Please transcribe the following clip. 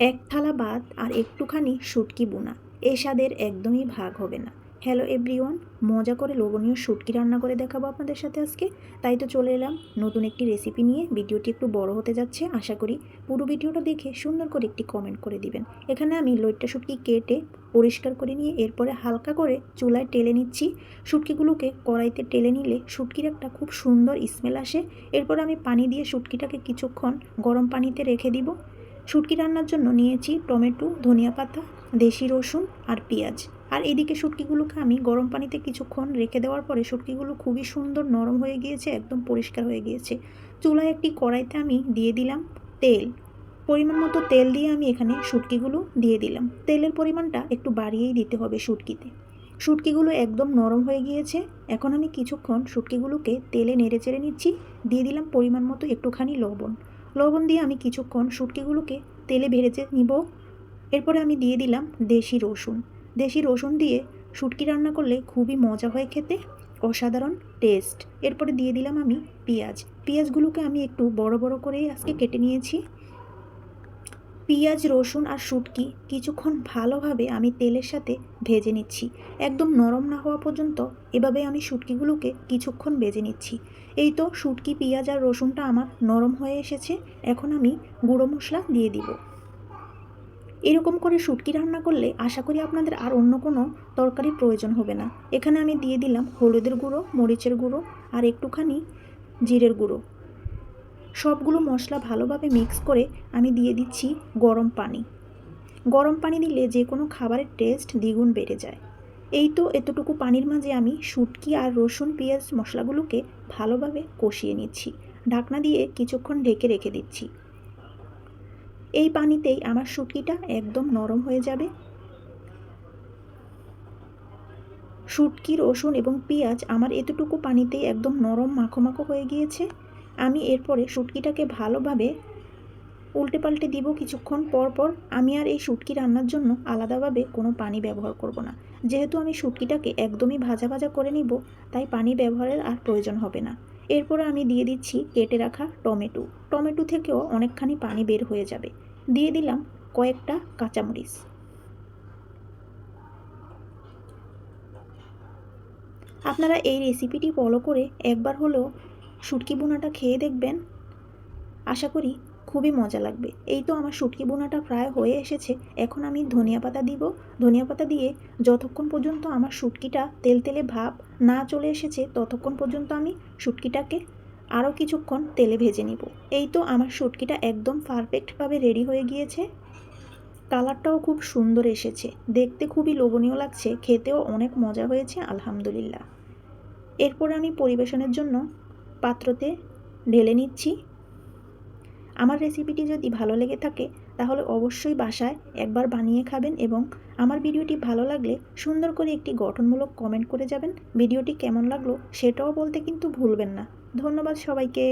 এক থালা ভাত আর একটুখানি শুটকি বোনা। এ স্বাদের একদমই ভাগ হবে না। হ্যালো এভরিওয়ান, মজা করে লোভনীয় শুটকি রান্না করে দেখাবো আপনাদের সাথে আজকে। তাই তো চলে এলাম নতুন একটি রেসিপি নিয়ে। ভিডিওটি একটু বড় হতে যাচ্ছে, আশা করি পুরো ভিডিওটা দেখে সুন্দর করে একটি কমেন্ট করে দিবেন। এখানে আমি লইট্টা শুটকি কেটে পরিষ্কার করে নিয়ে এরপরে হালকা করে চুলায় টেলে নিচ্ছি। শুটকিগুলোকে কড়াইতে টেলে নিলে শুটকির একটা খুব সুন্দর স্মেল আসে। এরপর আমি পানি দিয়ে শুটকিটাকে কিছুক্ষণ গরম পানিতে রেখে দিব। শুটকি রান্নার জন্য নিয়েছি টমেটো, ধনিয়া পাতা, দেশি রসুন আর পেঁয়াজ। আর এদিকে শুটকিগুলোকে আমি গরম পানিতে কিছুক্ষণ রেখে দেওয়ার পরে শুটকিগুলো খুবই সুন্দর নরম হয়ে গিয়েছে, একদম পরিষ্কার হয়ে গিয়েছে। চুলায় একটি কড়াইতে আমি দিয়ে দিলাম তেল। পরিমাণ মতো তেল দিয়ে আমি এখানে শুটকিগুলো দিয়ে দিলাম। তেলের পরিমাণটা একটু বাড়িয়েই দিতে হবে শুটকিতে। শুটকিগুলো একদম নরম হয়ে গিয়েছে। এখন আমি কিছুক্ষণ শুটকিগুলোকে তেলে নেড়ে চেড়ে নিচ্ছি। দিয়ে দিলাম পরিমাণ মতো একটুখানি লবণ। লবণ দিয়ে আমি কিছুক্ষণ শুটকিগুলোকে তেলে ভেজে নিব। এরপরে আমি দিয়ে দিলাম দেশি রসুন। দেশি রসুন দিয়ে শুটকি রান্না করলে খুবই মজা হয় খেতে, অসাধারণ টেস্ট। এরপরে দিয়ে দিলাম আমি পেঁয়াজ। পেঁয়াজগুলোকে আমি একটু বড় বড় করেই আজকে কেটে নিয়েছি। পেঁয়াজ, রসুন আর শুটকি কিছুক্ষণ ভালোভাবে আমি তেলের সাথে ভেজে নিচ্ছি। একদম নরম না হওয়া পর্যন্ত এভাবে আমি শুটকিগুলোকে কিছুক্ষণ ভেজে নিচ্ছি। এই তো শুটকি, পেঁয়াজ আর রসুনটা আমার নরম হয়ে এসেছে। এখন আমি গুঁড়ো মশলা দিয়ে দিব। এরকম করে শুটকি রান্না করলে আশা করি আপনাদের আর অন্য কোনো তরকারির প্রয়োজন হবে না। এখানে আমি দিয়ে দিলাম হলুদের গুঁড়ো, মরিচের গুঁড়ো আর একটুখানি জিরের গুঁড়ো। সবগুলো মশলা ভালোভাবে মিক্স করে আমি দিয়ে দিচ্ছি গরম পানি। গরম পানি দিলে যে কোনো খাবারের টেস্ট দ্বিগুণ বেড়ে যায়। এই তো এতটুকু পানির মাঝে আমি শুটকি আর রসুন, পেঁয়াজ মশলাগুলোকে ভালোভাবে কষিয়ে নিচ্ছি। ঢাকনা দিয়ে কিছুক্ষণ ঢেকে রেখে দিচ্ছি। এই পানিতেই আমার শুটকিটা একদম নরম হয়ে যাবে। শুটকি, রসুন এবং পেঁয়াজ আমার এতটুকু পানিতেই একদম নরম মাখো মাখো হয়ে গিয়েছে। আমি এরপরে শুটকিটাকে ভালোভাবে উল্টে পাল্টে দিব কিছুক্ষণ পর পর আমি আর এই শুটকি রান্নার জন্য আলাদাভাবে কোনো পানি ব্যবহার করব না। যেহেতু আমি শুটকিটাকে একদমই ভাজা ভাজা করে নিব, তাই পানি ব্যবহারের আর প্রয়োজন হবে না। এরপরে আমি দিয়ে দিচ্ছি কেটে রাখা টমেটো। টমেটো থেকেও অনেকখানি পানি বের হয়ে যাবে। দিয়ে দিলাম কয়েকটা কাঁচামরিচ। আপনারা এই রেসিপিটি ফলো করে একবার হলেও শুটকি বোনাটা খেয়ে দেখবেন? আশা করি খুবই মজা লাগবে। এই তো আমার শুটকি বোনাটা প্রায় হয়ে এসেছে। এখন আমি ধনিয়া পাতা দিব। ধনিয়া পাতা দিয়ে যতক্ষণ পর্যন্ত আমার শুটকিটা তেল তেলে ভাব না চলে এসেছে, ততক্ষণ পর্যন্ত আমি শুটকিটাকে আরও কিছুক্ষণ তেলে ভেজে নিব। এই তো আমার শুটকিটা একদম পারফেক্টভাবে রেডি হয়ে গিয়েছে। কালারটাও খুব সুন্দর এসেছে। দেখতে খুবই লোভনীয় লাগছে। খেতেও অনেক মজা হয়েছে, আলহামদুলিল্লাহ। এরপর আমি পরিবেশনের জন্য পাত্রতে ঢেলে নিচ্ছি। আমার রেসিপিটি যদি ভালো লেগে থাকে, তাহলে অবশ্যই বাসায় একবার বানিয়ে খাবেন এবং আমার ভিডিওটি ভালো লাগলে সুন্দর করে একটি গঠনমূলক কমেন্ট করে যাবেন। ভিডিওটি কেমন লাগল সেটাও বলতে কিন্তু ভুলবেন না। ধন্যবাদ সবাইকে।